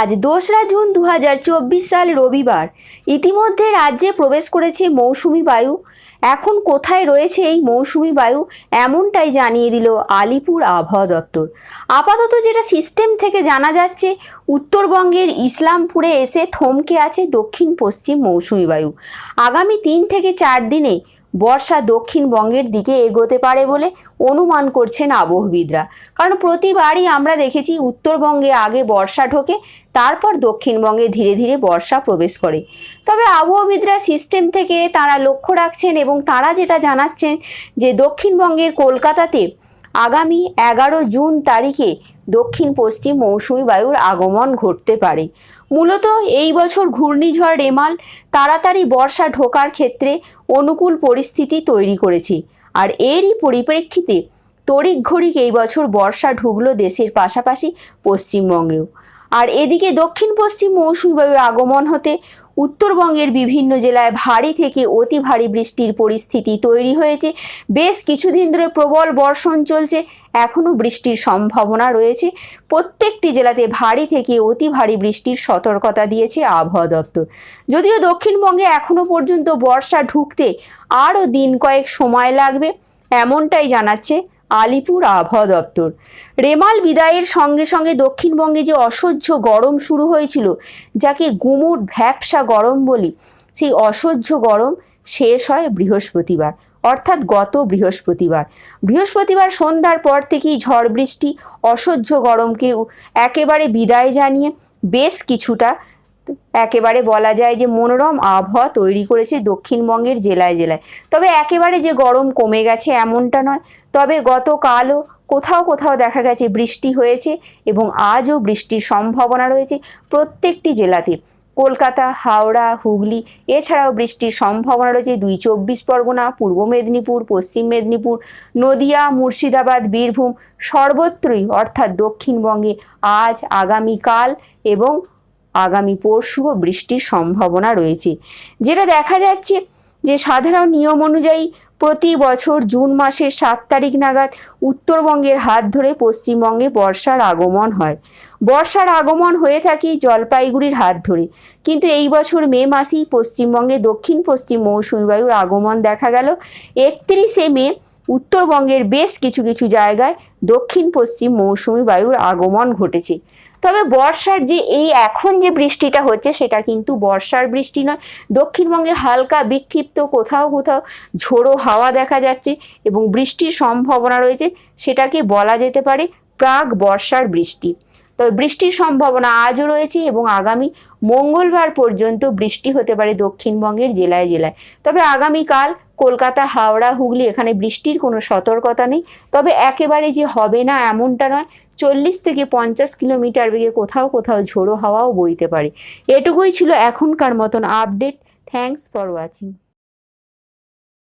আজ দোসরা জুন দু হাজার চব্বিশ সাল রবিবার। ইতিমধ্যে রাজ্যে প্রবেশ করেছে মৌসুমি বায়ু। এখন কোথায় রয়েছে এই মৌসুমি বায়ু, এমনটাই জানিয়ে দিল আলিপুর আবহাওয়া দপ্তর। আপাতত যেটা সিস্টেম থেকে জানা যাচ্ছে, উত্তরবঙ্গের ইসলামপুরে এসে থমকে আছে দক্ষিণ পশ্চিম মৌসুমি বায়ু। আগামী তিন থেকে চার দিনে বর্ষা দক্ষিণবঙ্গের দিকে এগোতে পারে বলে অনুমান করছেন আবহবিদরা। কারণ প্রতিবারই আমরা দেখেছি উত্তরবঙ্গে আগে বর্ষা ঢোকে, তারপর দক্ষিণবঙ্গে ধীরে ধীরে বর্ষা প্রবেশ করে। তবে আবহবিদরা সিস্টেম থেকে তারা লক্ষ্য রাখছেন এবং তারা যেটা জানাচ্ছেন যে দক্ষিণবঙ্গের কলকাতাতে আগামী এগারো জুন তারিখে দক্ষিণ পশ্চিম মৌসুমি বায়ুর আগমন ঘটতে পারে। মূলত এই বছর ঘূর্ণিঝড় রেমাল তাড়াতাড়ি বর্ষা ঢোকার ক্ষেত্রে অনুকূল পরিস্থিতি তৈরি করেছে। আর এরই পরিপ্রেক্ষিতে তড়িঘড়িক এই বছর বর্ষা ঢুকলো দেশের পাশাপাশি পশ্চিমবঙ্গেও। আর এদিকে দক্ষিণ পশ্চিম মৌসুমি বায়ুর আগমন হতে উত্তরবঙ্গের বিভিন্ন জেলায় ভারী থেকে অতি ভারী বৃষ্টির পরিস্থিতি তৈরি হয়েছে। বেশ কিছুদিন ধরে প্রবল বর্ষণ চলছে। এখনও বৃষ্টির সম্ভাবনা রয়েছে। প্রত্যেকটি জেলাতে ভারী থেকে অতি ভারী বৃষ্টির সতর্কতা দিয়েছে আবহাওয়া দপ্তর। যদিও দক্ষিণবঙ্গে এখনও পর্যন্ত বর্ষা ঢুকতে আরও দিন কয়েক সময় লাগবে, এমনটাই জানাচ্ছে আলিপুর আবহাওয়া দপ্তর। রেমাল বিদায়ের সঙ্গে সঙ্গে দক্ষিণবঙ্গে যে অসহ্য গরম শুরু হয়েছিল, যাকে গুমুট ভ্যাপসা গরম বলি, সেই অসহ্য গরম শেষ হয় বৃহস্পতিবার, অর্থাৎ গত বৃহস্পতিবার। বৃহস্পতিবার সন্ধ্যার পর থেকেই ঝড় বৃষ্টি, অসহ্য গরমকে একেবারে বিদায় জানিয়ে বেশ কিছুটা একেবারে বলা যায় যে মনোরম আবহাওয়া তৈরি করেছে দক্ষিণবঙ্গের জেলায় জেলায়। তবে একেবারে যে গরম কমে গেছে এমনটা নয়। তবে গতকালও কোথাও কোথাও দেখা গেছে বৃষ্টি হয়েছে এবং আজও বৃষ্টির সম্ভাবনা রয়েছে প্রত্যেকটি জেলাতে। কলকাতা, হাওড়া, হুগলি এছাড়াও বৃষ্টির সম্ভাবনা রয়েছে দুই চব্বিশ পরগনা, পূর্ব মেদিনীপুর, পশ্চিম মেদিনীপুর, নদিয়া, মুর্শিদাবাদ, বীরভূম সর্বত্রই অর্থাৎ দক্ষিণবঙ্গে আজ, আগামীকাল এবং আগামী পরশুও বৃষ্টির সম্ভাবনা রয়েছে। যেটা দেখা যাচ্ছে যে সাধারণ নিয়ম অনুযায়ী প্রতি বছর জুন মাসের সাত তারিখ নাগাদ উত্তরবঙ্গের হাত ধরে পশ্চিমবঙ্গে বর্ষার আগমন হয়। বর্ষার আগমন হয়ে থাকে জলপাইগুড়ির হাত ধরে। কিন্তু এই বছর মে মাসেই পশ্চিমবঙ্গে দক্ষিণ পশ্চিম মৌসুমী বায়ুর আগমন দেখা গেল। একত্রিশে মে উত্তরবঙ্গের বেশ কিছু কিছু জায়গায় দক্ষিণ পশ্চিম মৌসুমি বায়ুর আগমন ঘটেছে। তবে বর্ষার যে এই এখন যে বৃষ্টিটা হচ্ছে, সেটা কিন্তু বর্ষার বৃষ্টি নয়। দক্ষিণবঙ্গে হালকা বিক্ষিপ্ত কোথাও কোথাও ঝোড়ো হাওয়া দেখা যাচ্ছে এবং বৃষ্টির সম্ভাবনা রয়েছে, সেটাকে বলা যেতে পারে প্রাক বর্ষার বৃষ্টি। তবে বৃষ্টির সম্ভাবনা আজও রয়েছে এবং আগামী মঙ্গলবার পর্যন্ত বৃষ্টি হতে পারে দক্ষিণবঙ্গের জেলায় জেলায়। তবে আগামীকাল কলকাতা, হাওড়া, হুগলি এখানে বৃষ্টির কোনো সতর্কতা নেই। তবে একেবারে যে হবে না এমনটা নয়, চল্লিশ থেকে পঞ্চাশ কিলোমিটার বেগে কোথাও কোথাও ঝোড়ো হাওয়াও বইতে পারে। এটুকুই ছিল এখনকার মতন আপডেট। Thanks for watching